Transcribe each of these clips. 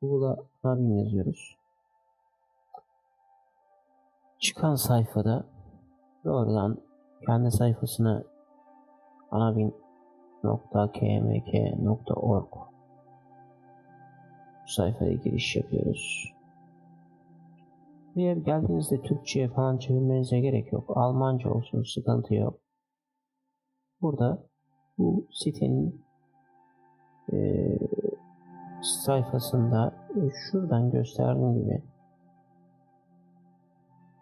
Google'a Anabin yazıyoruz. Çıkan sayfada doğrudan kendi sayfasına anabin.kmk.org sayfaya giriş yapıyoruz. Buraya geldiğinizde Türkçe'ye falan çevirmenize gerek yok. Almanca olsun sıkıntı yok. Burada bu sitenin eee sayfasında e, şuradan gösterdiğim gibi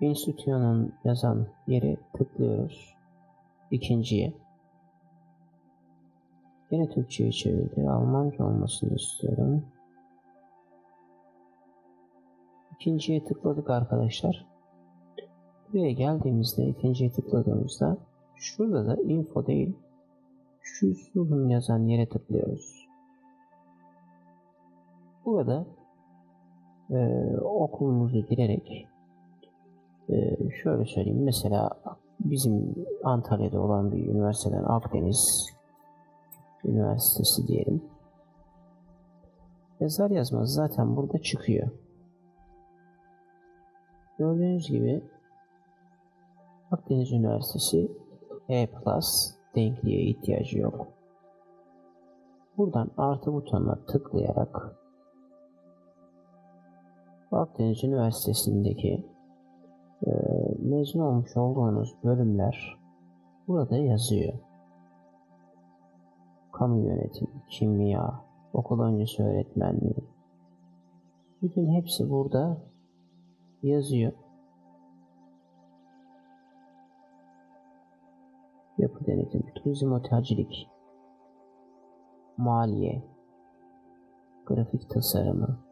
Institution'un yazan yere tıklıyoruz. İkinciye. Yine Türkçe'ye çevirdi. Almanca olmasını istiyorum. İkinciye tıkladık arkadaşlar. Buraya geldiğimizde ikinciye tıkladığımızda şurada da info değil şu sulhun yazan yere tıklıyoruz. Burada e, okulumuzu girerek e, şöyle söyleyeyim mesela bizim Antalya'da olan bir üniversiteden Akdeniz Üniversitesi diyelim. Yazar yazmaz zaten burada çıkıyor. Gördüğünüz gibi Akdeniz Üniversitesi E plus denkliğe ihtiyacı yok. Buradan artı butonuna tıklayarak Akdeniz Üniversitesi'ndeki e, mezun olmuş olduğunuz bölümler burada yazıyor. Kamu yönetimi, kimya, okul öncesi öğretmenliği. Bütün hepsi burada yazıyor. Yapı denetim, turizm otelcilik, maliye, grafik tasarımı.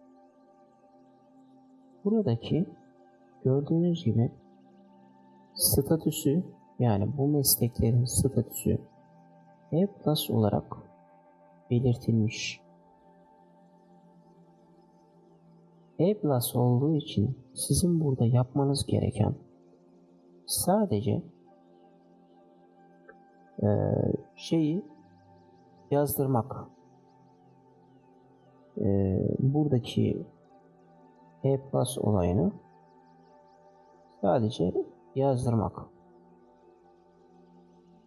Buradaki gördüğünüz gibi statüsü yani bu mesleklerin statüsü E plus olarak belirtilmiş. E plus olduğu için sizin burada yapmanız gereken sadece eee, şeyi yazdırmak. Eee, buradaki E plus olayını sadece yazdırmak.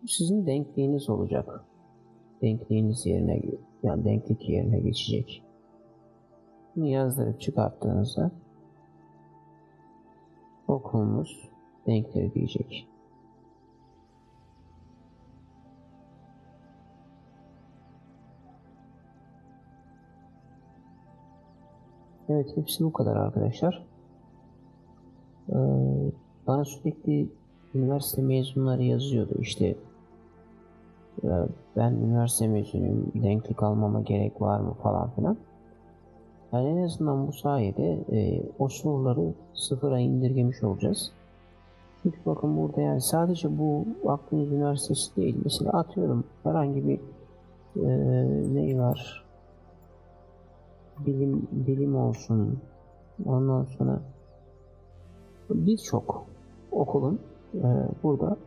Sizin denkliğiniz olacak. Denkliğiniz yerine yani denklik yerine geçecek. Bunu yazdırıp çıkarttığınızda okulumuz denkleri diyecek. Evet hepsi bu kadar arkadaşlar. Ee, bana sürekli üniversite mezunları yazıyordu işte e, ben üniversite mezunuyum denklik almama gerek var mı falan filan. Yani en azından bu sayede e, o soruları sıfıra indirgemiş olacağız. Çünkü bakın burada yani sadece bu Akdeniz Üniversitesi değil. Mesela atıyorum herhangi bir e, ne var? Bilim, bilim olsun. Ondan sonra birçok okulun e, burada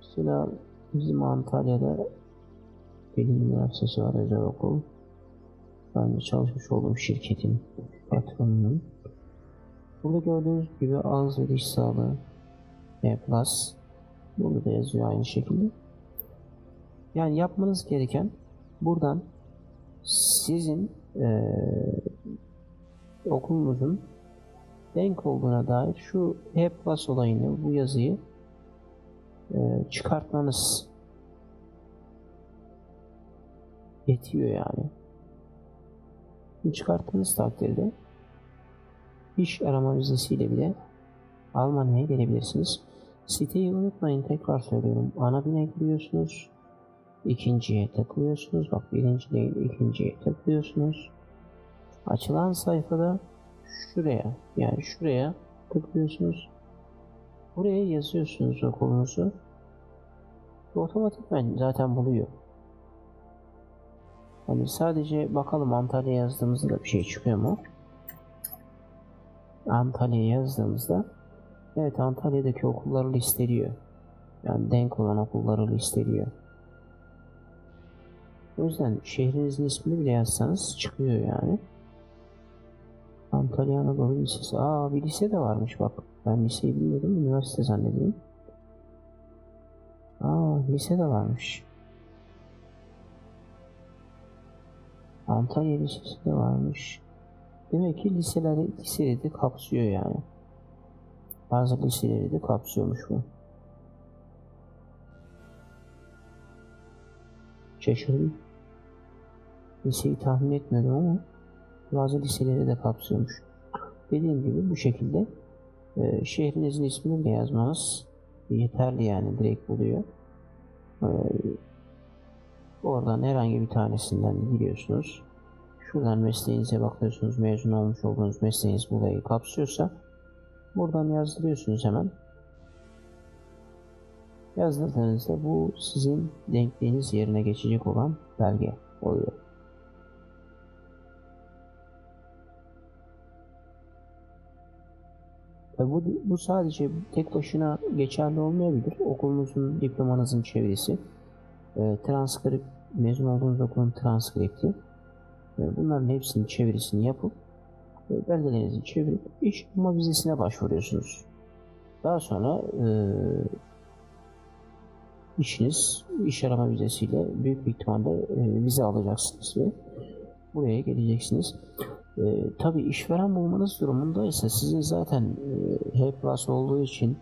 mesela bizim Antalya'da Bilim Üniversitesi var özel okul. Ben de çalışmış olduğum şirketin patronunun. Burada gördüğünüz gibi ağız ve diş sağlığı E+. Burada da yazıyor aynı şekilde. Yani yapmanız gereken buradan sizin eee okulunuzun denk olduğuna dair şu E plus olayını, bu yazıyı eee, çıkartmanız yetiyor yani. Bu çıkarttığınız takdirde iş arama vizesiyle bile Almanya'ya gelebilirsiniz. Siteyi unutmayın tekrar söylüyorum. Ana bine giriyorsunuz. İkinciye tıklıyorsunuz. Bak birinci değil ikinciye tıklıyorsunuz. Açılan sayfada şuraya yani şuraya tıklıyorsunuz. Buraya yazıyorsunuz okulunuzu. Bu Otomatikman zaten buluyor. Hani sadece bakalım Antalya yazdığımızda da bir şey çıkıyor mu? Antalya yazdığımızda evet Antalya'daki okulları listeliyor. Yani denk olan okulları listeliyor. O yüzden şehrinizin ismini bile yazsanız çıkıyor yani. Antalya Anadolu Lisesi. Aa bir lise de varmış bak. Ben liseyi bilmiyordum. Üniversite zannediyorum. Aa lise de varmış. Antalya Lisesi de varmış. Demek ki liseleri, liseleri de kapsıyor yani. Bazı liseleri de kapsıyormuş bu. Şaşırdım. Liseyi tahmin etmiyordum ama bazı liseleri de kapsıyormuş. Dediğim gibi bu şekilde e, şehrinizin ismini de yazmanız yeterli yani direkt buluyor. E, oradan herhangi bir tanesinden de giriyorsunuz. Şuradan mesleğinize bakıyorsunuz. Mezun olmuş olduğunuz mesleğiniz burayı kapsıyorsa buradan yazdırıyorsunuz hemen. Yazdırdığınızda bu sizin denkliğiniz yerine geçecek olan belge oluyor. Tabi bu, bu sadece tek başına geçerli olmayabilir. Okulunuzun, diplomanızın çevirisi, e, transkript, mezun olduğunuz okulun transkripti. E, bunların hepsinin çevirisini yapıp e, belgelerinizi çevirip iş bulma vizesine başvuruyorsunuz. Daha sonra e, işiniz iş arama vizesiyle büyük bir ihtimalle e, vize alacaksınız ve buraya geleceksiniz. E, Tabi işveren bulmanız durumundaysa sizin zaten e, H plus olduğu için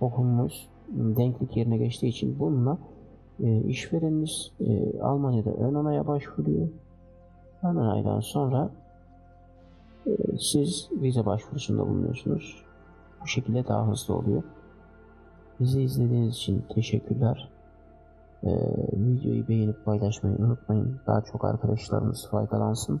okulunuz denklik yerine geçtiği için bununla e, işvereniniz e, Almanya'da ön onaya başvuruyor. Ön onaydan sonra e, siz vize başvurusunda bulunuyorsunuz. Bu şekilde daha hızlı oluyor. Bizi izlediğiniz için teşekkürler. Ee, videoyu beğenip paylaşmayı unutmayın. Daha çok arkadaşlarımız faydalansın.